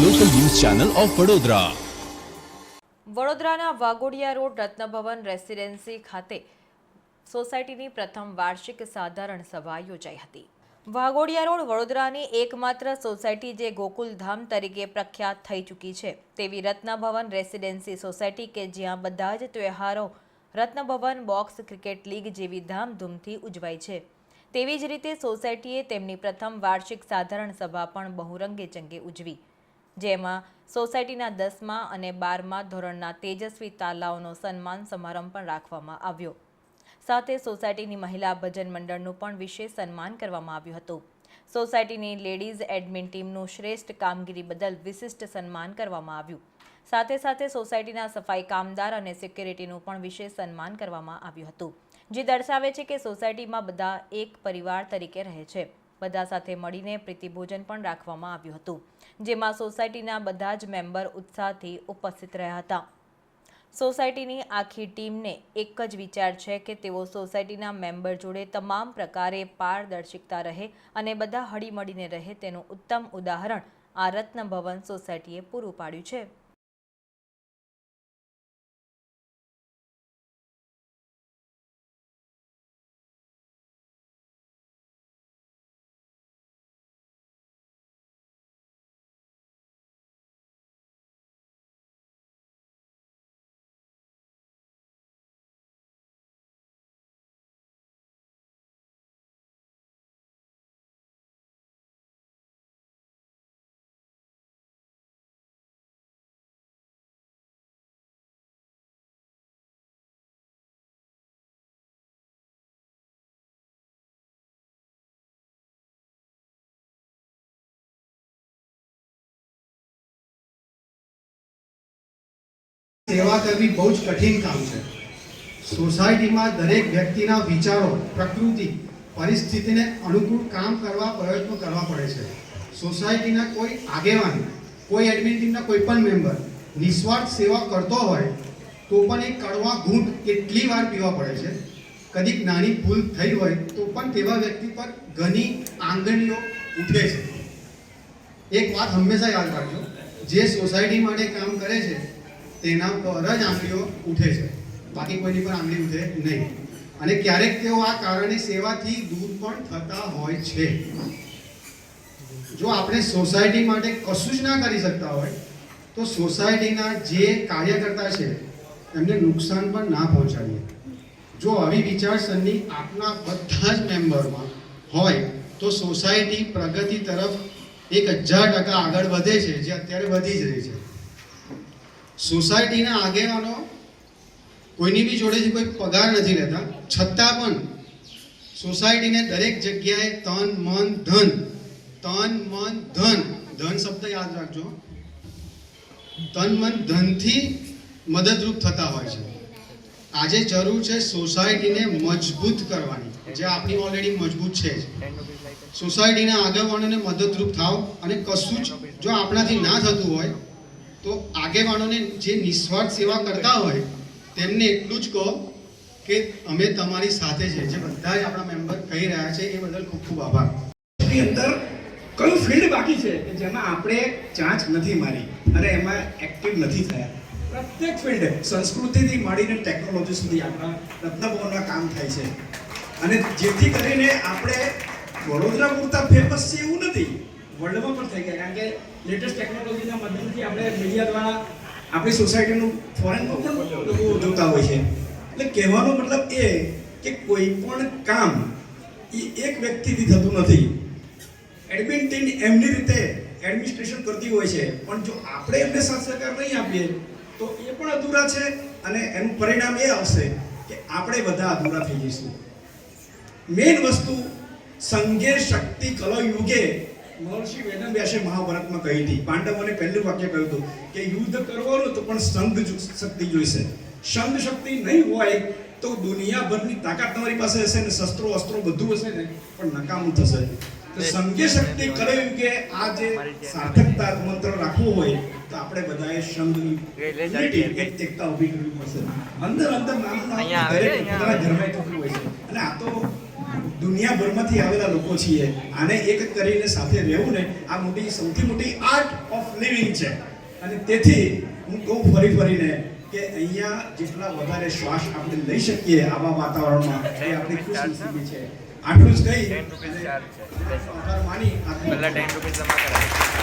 Channel of Vadodara. વડોદરાના Waghodia road રત્નભવન residency ખાતે સોસાયટીની પ્રથમ વાર્ષિક સાધારણ સભા યોજાઈ હતી. વાઘોડિયા રોડ વડોદરાની એકમાત્ર સોસાયટી જે ગોકુલધામ તરીકે પ્રખ્યાત થઈ ચૂકી છે, તેવી રત્નભવન રેસિડેન્સી સોસાયટી કે જ્યાં બધા જ તહેવારો રત્નભવન, બોક્સ, ક્રિકેટ લીગ જેવી ધામધૂમથી ઉજવાય છે. તેવી જ રીતે સોસાયટીએ તેમની પ્રથમ વાર્ષિક સાધારણ સભા પણ બહુરંગે ચંગે ઉજવી. જેમાં સોસાયટીના દસમા અને બારમા ધોરણના તેજસ્વી તાલાઓનો સન્માન સમારંભ પણ રાખવામાં આવ્યો. સાથે સોસાયટીની મહિલા ભજન મંડળનું પણ વિશેષ સન્માન કરવામાં આવ્યું હતું. સોસાયટીની લેડીઝ એડમિન ટીમનું શ્રેષ્ઠ કામગીરી બદલ વિશિષ્ટ સન્માન કરવામાં આવ્યું. સાથે સાથે સોસાયટીના સફાઈ કામદાર અને સિક્યુરિટીનું પણ વિશેષ સન્માન કરવામાં આવ્યું હતું, જે દર્શાવે છે કે સોસાયટીમાં બધા એક પરિવાર તરીકે રહે છે. બધા સાથે મળીને પ્રીતિભોજન પણ રાખવામાં આવ્યું હતું, જેમાં સોસાયટીના બધા જ મેમ્બર ઉત્સાહથી ઉપસ્થિત રહ્યા હતા. સોસાયટીની આખી ટીમને એક જ વિચાર છે કે તેઓ સોસાયટીના મેમ્બર જોડે તમામ પ્રકારે પારદર્શિકતા રહે અને બધા હળીમળીને રહે તેનું ઉત્તમ ઉદાહરણ આ રત્ન ભવન સોસાયટીએ પૂરું પાડ્યું છે. સેવા કરવી બહુ જ કઠિન કામ છે. સોસાયટીમાં દરેક વ્યક્તિના વિચારો, પ્રકૃતિ, પરિસ્થિતિને અનુકૂળ કામ કરવા પ્રયત્નો કરવા પડે છે. સોસાયટીના કોઈ આગેવાન, કોઈ એડમિન ટીમના કોઈ પણ મેમ્બર નિસ્વાર્થ સેવા કરતો હોય, તો પણ એ કડવા ઘૂંટ કેટલી વાર પીવા પડે છે. કદીક નાની ભૂલ થઈ હોય, તો પણ તેવા વ્યક્તિ પર ઘણી આંગળીઓ ઉઠે છે. એક વાત હંમેશા યાદ રાખજો. જે સોસાયટી માટે કામ કરે છે તેના પર જ આંગળીઓ ઉઠે છે. બાકી કોઈની પર આંગળી ઉઠે નહીં. અને ક્યારેક તેઓ આ કારણે સેવાથી દૂર પણ થતા હોય છે. જો આપણે સોસાયટી માટે કશું જ ના કરી શકતા હોય, તો સોસાયટીના જે કાર્યકર્તા છે, એમને નુકસાન પણ ના પહોંચાડીએ. જો આવી વિચારસરણી આપના બધા જ મેમ્બરમાં હોય, તો સોસાયટી પ્રગતિ તરફ એક હજાર ટકા આગળ વધે છે, જે અત્યારે વધી જ રહી છે. સોસાયટીના આગેવાનો કોઈની બી જોડેથી કોઈ પગાર નથી લેતા, છતાં પણ સોસાયટીને દરેક જગ્યાએ તન, મન, ધન, તન, મન, ધન ધન શબ્દ યાદ રાખજો. તન, મન, ધનથી મદદરૂપ થતા હોય છે. આજે જરૂર છે સોસાયટીને મજબૂત કરવાની. જે આપણી ઓલરેડી મજબૂત છે સોસાયટીના આગેવાનોને મદદરૂપ થાવ અને કશું જ જો આપણાથી ના થતું હોય તો આગેવાનોને જે નિસ્વાર્થ સેવા કરતા હોય, તેમને એટલું જ કહો કે અમે તમારી સાથે છે. જે બધા આપણા મેમ્બર કહી રહ્યા છે, એ બદલ ખૂબ ખૂબ આભાર. એની અંદર કયું ફિલ્ડ બાકી છે? કે જેમાં આપણે ચાંચ નથી મારી અને એમાં એક્ટિવ નથી થયા. પ્રત્યેક ફિલ્ડ સંસ્કૃતિથી માંડીને ટેકનોલોજી સુધી આપણા રત્નભવનના કામ થાય છે. અને જેથી કરીને આપણે વડોદરા પૂરતા ફેમસ છે એવું નથી. વર્લ્ડમાં પણ થઈ ગયા, કારણ કે લેટેસ્ટ ટેકનોલોજીના માધ્યમથી આપણે મીડિયા દ્વારા આપણી સોસાયટીનું ફોરેનમાં પણ લોકો જોતા હોય છે. એટલે કહેવાનો મતલબ એ કે કોઈ પણ કામ એ એક વ્યક્તિથી થતું નથી. એડમિન ટીમ એમની રીતે એડમિનિસ્ટ્રેશન કરતી હોય છે, પણ જો આપણે એમને સાથ સહકાર નહીં આપીએ, તો એ પણ અધૂરા છે અને એનું પરિણામ એ આવશે કે આપણે બધા અધૂરા થઈ જઈશું. મેઇન વસ્તુ સંઘે શક્તિ કલયુગે યુગે મહર્ષિ વેદવ્યાસે મહાભારતમાં કહી હતી પાંડવોને પહેલું વાક્ય કહ્યું હતું કે યુદ્ધ કરવાનું તો પણ સંઘ શક્તિ જોઈશે. સંઘ શક્તિ નહીં હોય તો દુનિયાભરની તાકાત તમારી પાસે હશે ને શસ્ત્રો અસ્ત્રો બધું હશે ને પણ નકામું થશે. તો સંઘે શક્તિ કરાયું કે આ જે સાર્થકતા મંત્ર રાખવો હોય તો આપણે બધાએ સંઘની એકતા ઊભી કરવી પડશે. અંદર અંદર નાનું દરેક પોતાના ઘરમાં થતું હોય છે. અને આ તો દુનિયાભરમાંથી આવેલા લોકો છીએ. આને એક કરીને સાથે રહેવું ને આ મોટી સૌથી મોટી આર્ટ ઓફ લિવિંગ છે. અને તેથી હું કહું ફરી ફરીને કે અહીંયા જેટલા વધારે શ્વાસ આપણે લઈ શકીએ આવા વાતાવરણમાં એ આપણી ખુશનસીબી છે. આટલું જ કહી આભાર માની પહેલા ટેન રૂપીઝ જમા કરાય